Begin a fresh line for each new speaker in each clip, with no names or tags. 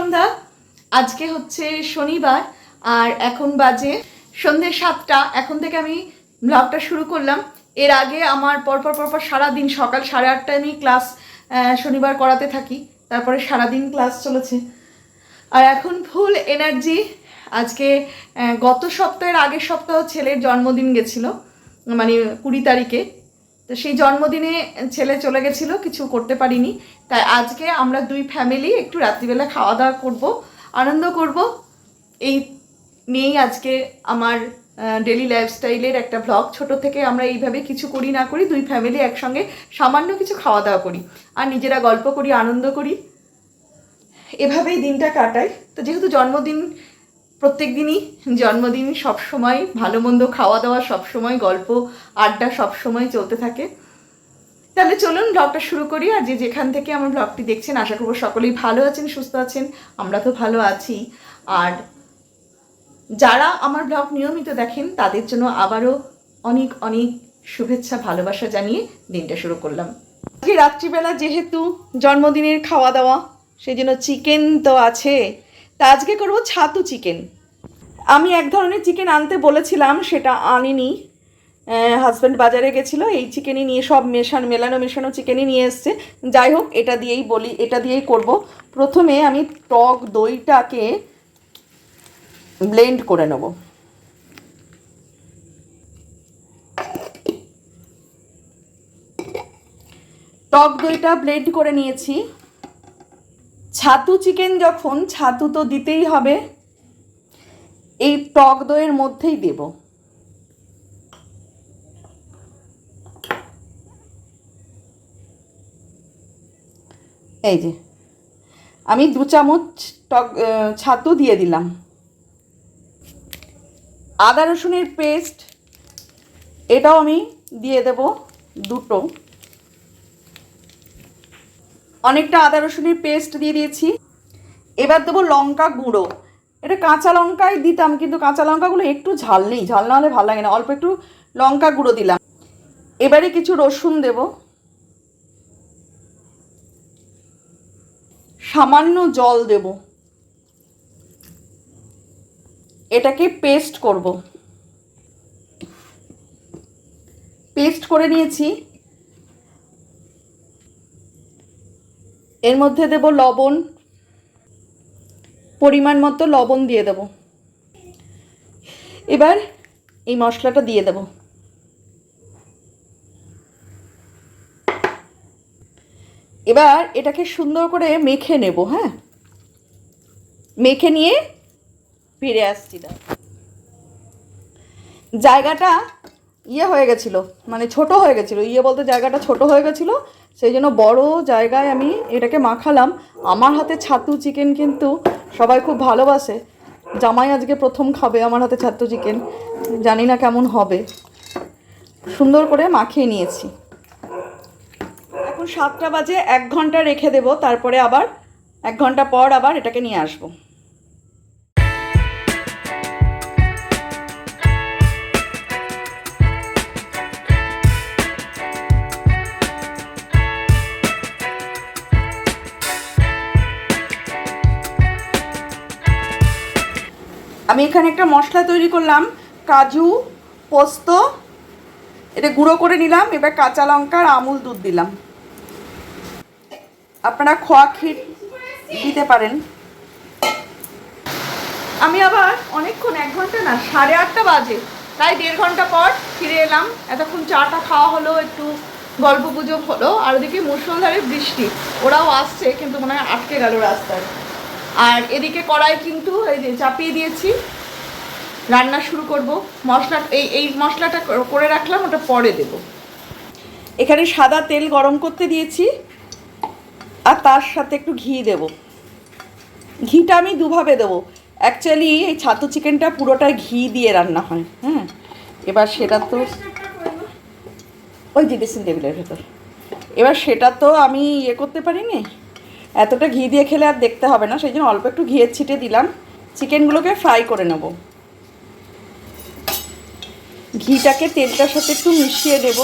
সন্ধ্যা। আজকে হচ্ছে শনিবার, আর এখন বাজে সন্ধ্যে সাতটা। এখন থেকে আমি ব্লগটা শুরু করলাম। এর আগে আমার পরপর পরপর সারাদিন, সকাল সাড়ে আটটায় আমি ক্লাস শনিবার করাতে থাকি। তারপরে সারাদিন ক্লাস চলেছে। আর এখন ফুল এনার্জি আজকে গত সপ্তাহের আগের সপ্তাহ ছেলের জন্মদিন গেছিল মানে কুড়ি তারিখে। তো সেই জন্মদিনে ছেলে চলে গেছিল, কিছু করতে পারিনি। তাই আজকে আমরা দুই ফ্যামিলি একটু রাত্রিবেলা খাওয়া দাওয়া করব, আনন্দ করব। এই নিয়েই আজকে আমার ডেলি লাইফস্টাইলের একটা ব্লগ ছোট থেকে আমরা এইভাবে কিছু করি না করি, দুই ফ্যামিলি একসঙ্গে সামান্য কিছু খাওয়া দাওয়া করি। আর নিজেরা গল্প করি, আনন্দ করি। এভাবেই দিনটা কাটাই। তো যেহেতু জন্মদিন প্রত্যেক দিনই জন্মদিন সবসময় ভালো মন্দ খাওয়া দাওয়া সবসময়, গল্প, আড্ডা সবসময় চলতে থাকে। তাহলে চলুন ব্লগটা শুরু করি। আর যে যেখান থেকে আমার ব্লগটি দেখছেন, আশা করব সকলেই ভালো আছেন, সুস্থ আছেন। আমরা তো ভালো আছি। আর যারা আমার ব্লগ নিয়মিত দেখেন, তাদের জন্য আবারও অনেক অনেক শুভেচ্ছা, ভালোবাসা জানিয়ে দিনটা শুরু করলাম। আজকে রাত্রিবেলা যেহেতু জন্মদিনের খাওয়া দাওয়া সেই জন্য চিকেন তো আছে। তা আজকে করব ছাতু চিকেন। আমি এক ধরনের চিকেন আনতে বলেছিলাম, সেটা আনিনি। হাজব্যান্ড বাজারে গেছিল, এই চিকেনই নিয়ে সব মেশানো, মেলানো, মেশানো চিকেনই নিয়ে এসছে। যাই হোক, এটা দিয়েই বলি, এটা দিয়েই করব। প্রথমে আমি টক দইটাকে ব্লেন্ড করে নেব। টক দইটা ব্লেন্ড করে নিয়েছি। ছাতু চিকেন যখন ছাতু তো দিতেই হবে, এই টক দইয়ের মধ্যেই দেব। এই যে, আমি দু চামচ টক ছাতু দিয়ে দিলাম। আদা রসুনের পেস্ট, এটাও আমি দিয়ে দেব দুটো। অনেকটা আদা রসুনের পেস্ট দিয়ে দিয়েছি। এবার দেবো লঙ্কা গুঁড়ো। এটা কাঁচা লঙ্কাই দিতাম, কিন্তু কাঁচা লঙ্কাগুলো একটু ঝাল নেই। ঝাল না হলে ভালো লাগে না। অল্প একটু লঙ্কা গুঁড়ো দিলাম। এবারে কিছু রসুন দেব। সামান্য জল দেব। এটাকে পেস্ট করব। পেস্ট করে নিয়েছি। এর মধ্যে দেব লবণ। পরিমাণ মতো লবণ দিয়ে দেব। এবার এই মশলাটা দিয়ে দেব। এবার এটাকে সুন্দর করে মেখে নেব হ্যাঁ? মেখে নিয়ে ফিরে আসছি দা জায়গাটা ইয়ে হয়ে গেছিল মানে ছোট হয়ে গেছিল। ইয়ে বলতে জায়গাটা ছোট হয়ে গেছিল সেই জন্য বড় জায়গায় আমি এটাকে মাখালাম। আমার হাতে ছাতু চিকেন কিন্তু সবাই খুব ভালোবাসে। জামাই আজকে প্রথম খাবে আমার হাতে ছাতু চিকেন। জানি না কেমন হবে। সুন্দর করে মাখিয়ে নিয়েছি। এখন সাতটা বাজে, এক ঘণ্টা রেখে দেব, তারপরে আবার, এক ঘণ্টা পর আবার এটাকে নিয়ে আসব। এখানে একটা মশলা তৈরি করলাম, কাজু, পোস্ত, এটা গুঁড়ো করে নিলাম, এবার কাঁচা লঙ্কা আর আমুল দুধ দিলাম। আপনারা খোয়া ক্ষীর দিতে পারেন। আমি আবার অনেকক্ষণ, এক ঘণ্টা না, সাড়ে আটটা বাজে তাই দেড় ঘণ্টা পর ফিরে এলাম। এতক্ষণ চাটা খাওয়া হলো, একটু গল্প গুজব হলো, আর ওদিকে মুসলধারে বৃষ্টি, ওরাও আসছে, কিন্তু মনে হয় আটকে গেল রাস্তায়। আর এদিকে কড়াই কিন্তু এই যে চাপিয়ে দিয়েছি রান্না শুরু করব। মশলা, এই এই মশলাটা করে রাখলাম, ওটা পরে দেব। এখানে সাদা তেল গরম করতে দিয়েছি, আর তার সাথে একটু ঘি দেব। ঘিটা আমি দুভাবে দেবো। অ্যাকচুয়ালি এই ছাতু চিকেনটা পুরোটা ঘি দিয়ে রান্না হয় হ্যাঁ এবার সেটা তো ওই যে ড্রেসিং টেবিলের ভেতর। এবার সেটা তো আমি ইয়ে করতে পারিনি। এতটা ঘি দিয়ে খেলে আর দেখতে হবে না, সেই জন্য অল্প একটু ঘিয়ের ছিটে দিলাম। চিকেনগুলোকে ফ্রাই করে নেব। ঘিটাকে তেলটার সাথে একটু মিশিয়ে দেব।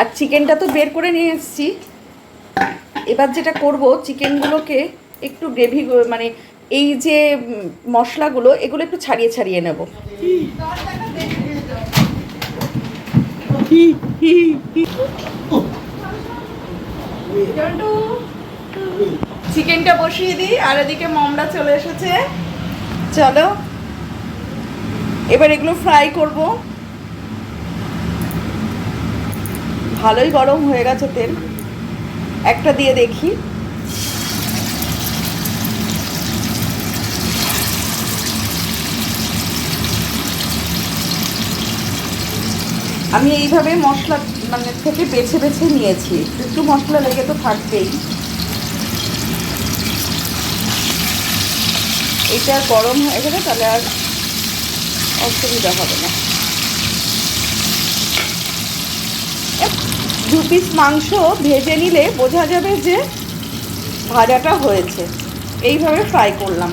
আর চিকেনটা তো বের করে নিয়ে এসেছি। এবার যেটা করব চিকেনগুলোকে একটু গ্রেভি মানে এই যে মশলাগুলো এগুলো একটু ছাড়িয়ে ছাড়িয়ে নেব। চিকেনটা বসিয়ে দিই, আর এদিকে মমরা চলে এসেছে। চলো, এবার এগুলো ফ্রাই করব। ভালোই গরম হয়ে গেছে তেল। একটা দিয়ে দেখি। আমি এইভাবে মশলা মানে থেকে বেছে বেছে নিয়েছি। একটু মশলা লেগে তো থাকবেই। এটা গরম হয়ে গেলে তাহলে আর অসুবিধা হবে না। দু পিস মাংস ভেজে নিলে বোঝা যাবে যে ভাজাটা হয়েছে। এইভাবে ফ্রাই করলাম।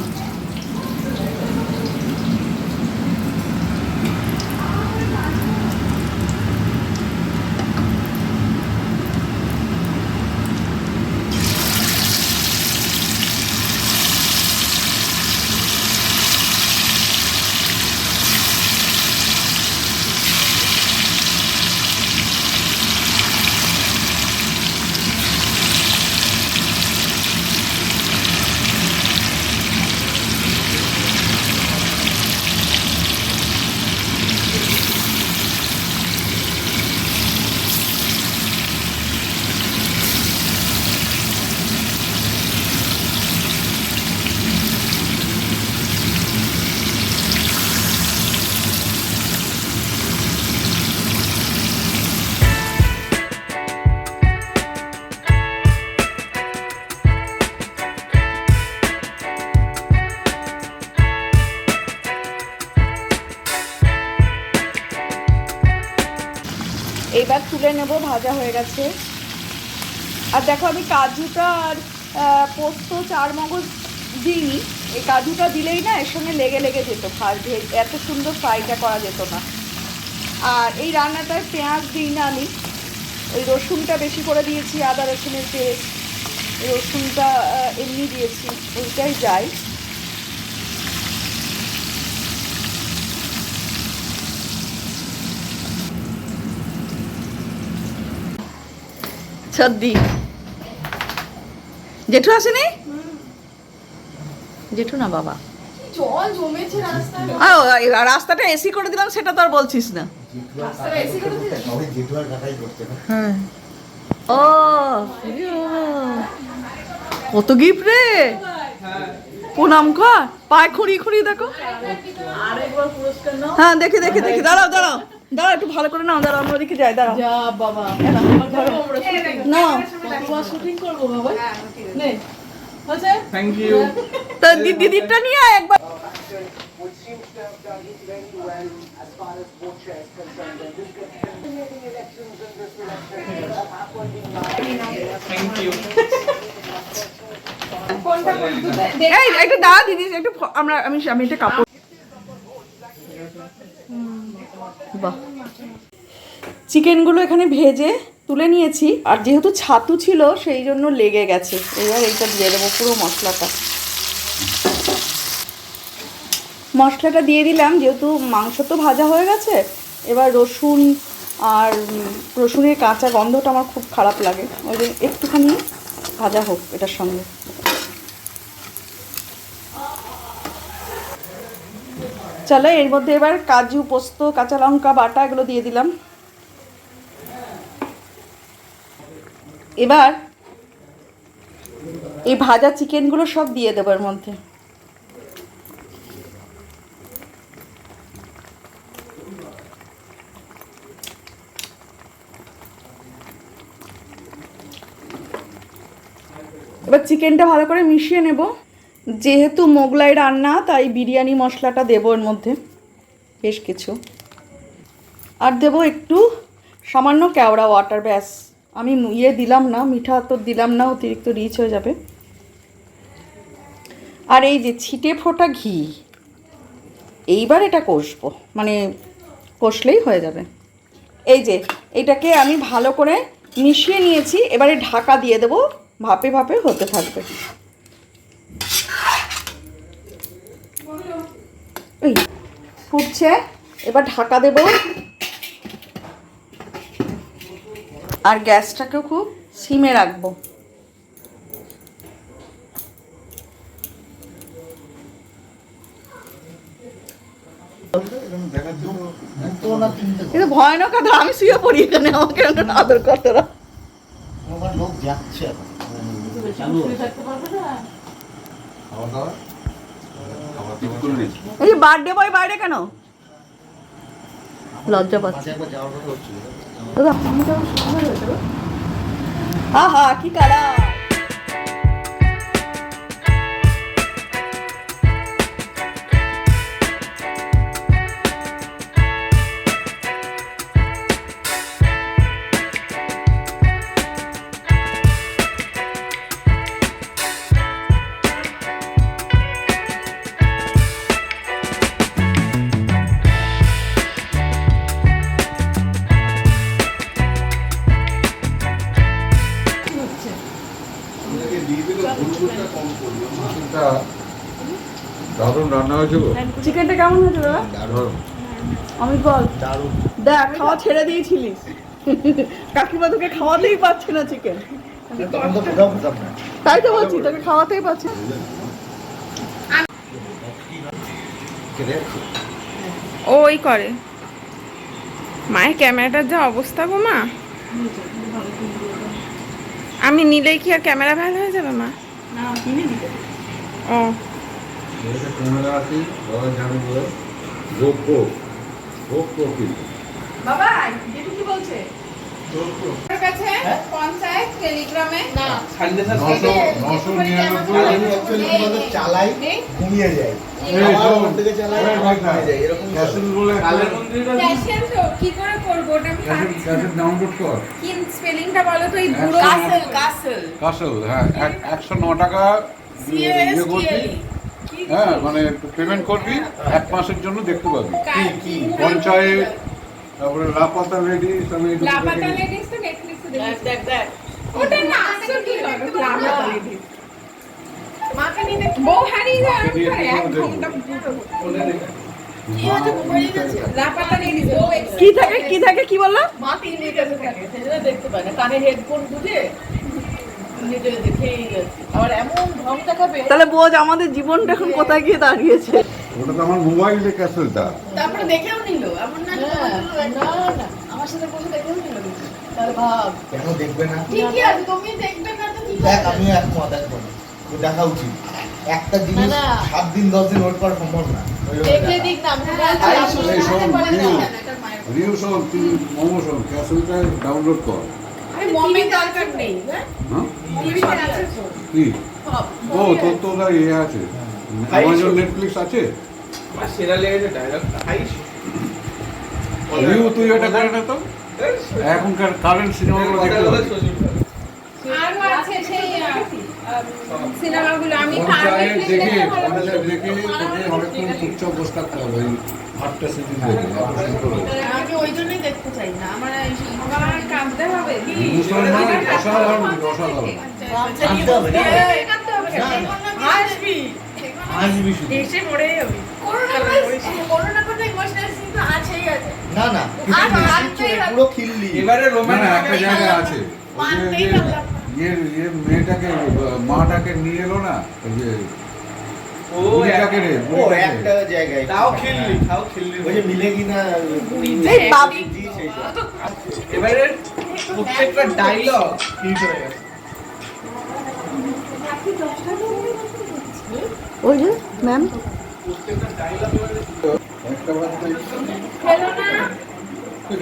এইবার তুলে নেব, ভাজা হয়ে গেছে। আর দেখো আমি কাজুটা আর পোস্ত চার মগজ দিইনি। এই কাজুটা দিলেই না এর সঙ্গে লেগে লেগে যেত এত সুন্দর ফ্রাইটা করা যেত না। আর এই রান্নাটায় পেঁয়াজ দিই না আমি। ওই রসুনটা বেশি করে দিয়েছি, আদা রসুনের পেস্ট। রসুনটা এমনি দিয়েছি, ওইটাই যাই। সর্দি জেঠু আসেনি? জেঠু না বাবা?
জল জমেছে রাস্তায়।
আহ, রাস্তাটা এসি করে দিলাম সেটা তো আর বলছিস না। হ্যাঁ। ও কত গিফট রে। প্রণাম কর পায়ে খুঁড়ি খুঁড়ি দেখো। হ্যাঁ দেখি দেখি দেখি দাঁড়াও দাঁড়াও। দাঁড়া একটু ভালো করে না
দাঁড়া দেখে যাই দাঁড়া
থ্যাংক ইউ
একটু দাঁড়া দিদি একটু আমরা আমি আমি একটা কাপড় বাহ। চিকেনগুলো এখানে ভেজে তুলে নিয়েছি, আর যেহেতু ছাতু ছিল, সেই জন্য লেগে গেছে। এবার এইটা দিয়ে দেবো পুরো মশলাটা। মশলাটা দিয়ে দিলাম, যেহেতু মাংস তো ভাজা হয়ে গেছে, এবার রসুন আর রসুনের কাঁচা গন্ধটা আমার খুব খারাপ লাগে। ওই জন্য একটুখানি ভাজা হোক এটার সঙ্গে। চলো এর মধ্যে এবার কাজু, পোস্ত, কাঁচা লঙ্কা, বাটা এগুলো দিয়ে দিলাম। এবার এই ভাজা চিকেনগুলো সব দিয়ে দেবো এর মধ্যে। এবার চিকেনটা ভালো করে মিশিয়ে নেব। যেহেতু মোগলাই রান্না, তাই বিরিয়ানি মশলাটা দেবো এর মধ্যে, বেশ কিছু। আর দেবো একটু সামান্য কেওড়া ওয়াটার, ব্যাস। আমি ইয়ে দিলাম না, মিঠা তো দিলাম না, অতিরিক্ত রিচ হয়ে যাবে। আর এই যে ছিটে ফোটা ঘি, এইবার এটা কষবো মানে কষলেই হয়ে যাবে। এই যে, এটাকে আমি ভালো করে মিশিয়ে নিয়েছি, এবারে ঢাকা দিয়ে দেবো, ভাপে ভাপে হতে থাকবে। এই ফুটছে। এবার ঢাকা দেব। আর গ্যাসটাকেও খুব সিমে রাখব। কিন্তু ভয়ানক আদর আমি শুয়ে পড়ি এখানে আমাকে আদর করতে না
লোক যাচ্ছে এখন চালু
খাওয়া দাওয়া খাবার দাবার করে নিয়েছি
এই যে বার্থডে বয় বাইরে কেন? লজ্জা পাচ্ছে। আহা কি
যাওয়ার দারুণ রান্না হয়েছে গো।
চিকেনটা কেমন হয়েছে দাদা?
দারুণ।
আমি বল।
দারুণ।
দেখ খাওয়া ছেড়ে দিয়েছিলিস। কাকিমা তোকে খাওয়াতেই পারছে না চিকেন। তাই তো বলছি তোকে খাওয়াতেই পারছে
ওই করে। মায়ের ক্যামেরাটার যা অবস্থা গো মা। আমি নিলেই কি আর ক্যামেরা ভালো হয়ে যাবে মা? ও।
ক্যামেরা আছে বাবা জানে বলে
বাবা কি বলছে?
চালাই ঘুমিয়ে
কি করে করব? ওটা
ডাউনলোড কর।
কি স্পেলিংটা বলো তো? এই বুড়ো
কাসেল,
কাসেল
কাসেল হ্যাঁ এক- একশো ন টাকা ইয়ে করবি। হ্যাঁ মানে পেমেন্ট করবি এক মাসের জন্য দেখতে পাবি। পঞ্চায়েত তারপরে লাপাতা লেডিস আমি
লাপাতা লেডিস তো নেটফ্লিক্সে দেখি দেখ দেখ। ওটা না আসল কি হবে লাপাতা লেডিস মাকে নিয়ে বউ হারিয়ে যায়
মাকে নিয়ে
করে,
কি
এক ঘণ্টা লাপাতা লেডিস
কি থাকে? কি থাকে? কি বলল?
মা তিন মিটারে থাকে সেজন্য দেখতে পায় না। কানে হেডফোন গুঁজে নিজে দেখেই আবার এমন
তাহলে বোঝ আমাদের জীবনটা এখন কোথায় গিয়ে দাঁড়িয়েছে?
ওটা তো আমার মোবাইলে ক্যাসেলটা
তারপরে দেখেও নিল। এমন আমার সাথে বসে দেখেও তাহলে ভাব
কেন দেখবে না
ঠিকই আছে তুমি দেখবে না তো কি
দেখ আমি একমত একমত দেখা উচিত একটা জিনিস
না, না।
সাত দিন দশ দিন ওয়েট করা সম্ভব না
দেখলে দিক না আমি
এই শোন, এই শোন,
বলছি
রিউ।
না, এটা মায়ের
রিউ শোন তুই মোমো শোন ক্যাসেলটা ডাউনলোড কর
দরকার নেই
কি ও তোর তো ইয়ে আছে অ্যামাজন নেটফ্লিক্স আছে রিউ তুই ওটা করে না তো। এখনকার কারেন্ট সিনেমাগুলো দেখতে পাবি।
আরও আছে সেই সিনেমাগুলো আমি
দেখে
দেখে
দেখে তোকে অনেকক্ষণ চুপচাপ বসে থাকতে হবে। ওই আটটা সিজন দেখে তারপর শুরু করবে।
আমি ওই জন্যই দেখতে চাই না। আমার
আমার কাঁদতে হবে কি?
মুসলমান অসাধারণ
হবে।
কাঁদতে হবে পড়ে যাবি করোনা করোনা
না না পুরো খিল্লি
এবারে রোমান
একটা জায়গায় আছে। ওই যে-
মানতেই
যে
পারলাম
ইয়ের ইয়ের মেয়েটাকে মাটাকে নিয়ে এলো না ওই যে।
এবারে প্রত্যেকটা ডায়লগ
হিট গেছে।
ওই যে ম্যাম
একটা বার তো
খেলো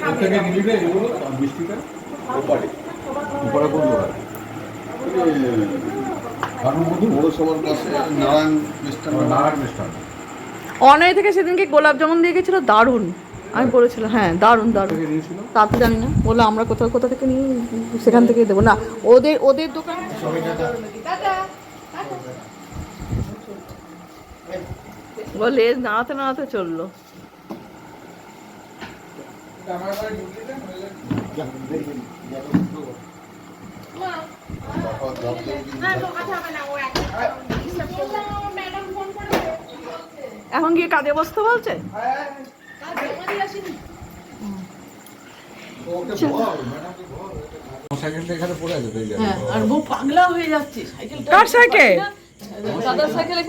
কোথেকে নিবি রে এগুলো মিষ্টিটা ওপারে। ওপারে কোন দোকান? কারণ
পৌরসভার পাশে নারায়ণ মিষ্টান্ন।
নারায়ণ মিষ্টান
অনয় থেকে সেদিনকে গোলাপ জামুন দিয়ে গেছিল দারুণ। আমি বলেছিলাম হ্যাঁ দারুণ দারুণ। তা তো জানি না। বলল আমরা কোথাও কোথা থেকে নিয়ে সেখান থেকেই দেবো। না ওদের ওদের দোকান
সবাই টাটা
বলে নাড়াতে নাড়াতে চলল
আমার ঘরে ঢুকে দেন হয়ে যাবে।
না ঢোকাতে হবে না ও একটা ম্যাডাম ফোন করে
এখন গিয়ে কাজে বসতে বলছে
হ্যাঁ। আর বউ পাগলা হয়ে যাচ্ছে
কার সাইকেল?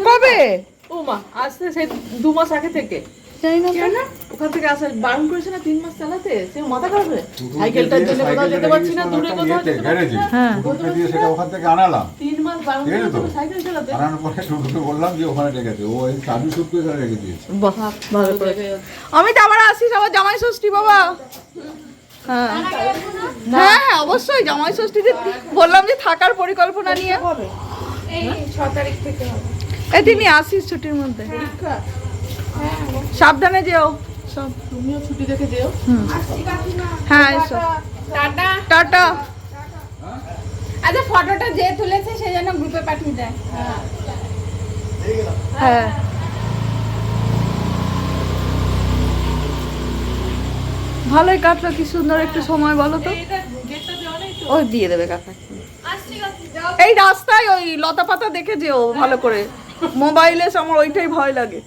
কবে
ও মা আসতে সেই দু মাস আগে থেকে। ওখান থেকে আসা বারণ করেছে না তিন মাস চালাতে? সে মাথা খারাপ হয়ে সাইকেলটার জন্য কোথাও
সাইকেলটা
যেতে পারছি না দূরে কোথাও যেতে পারছি
গ্যারেজে।
না।
হ্যাঁ।
টুটুলকে দিয়ে সেটা ওখান থেকে আনালাম।
তিন মাস বারণ
ঠিক আছে
করেছে
তো?
না সাইকেল চালাতে?
আনানোর পরে টুটুলকে বললাম যে ওখানে রেখেছে ও এই চাবি শুদ্ধ এখানে রেখে দিয়েছে।
বাহ ভালো করে আমি তো আবার আসিস আবার জামাই ষষ্ঠী বাবা। হ্যাঁ। হ্যাঁ হ্যাঁ অবশ্যই জামাই ষষ্ঠীতে বললাম যে থাকার পরিকল্পনা নিয়ে।
এই ছ তারিখ থেকে হবে।
এই তিনি আসিস ছুটির মধ্যে। সাবধানে যেও। সব
তুমিও ছুটি দেখে যেও।
হ্যাঁ এসো।
টাটা।
টাটা।
আচ্ছা ফটোটা যে তুলেছে সে যেন গ্রুপে পাঠিয়ে দেয়।
হ্যাঁ। ভালোই কাটলো কি সুন্দর একটু সময় বলো
তো।
ও দিয়ে দেবে কাকা এই রাস্তায় ওই লতা পাতা দেখে যেও ভালো করে। মোবাইলে আমার ওইটাই ভয় লাগে।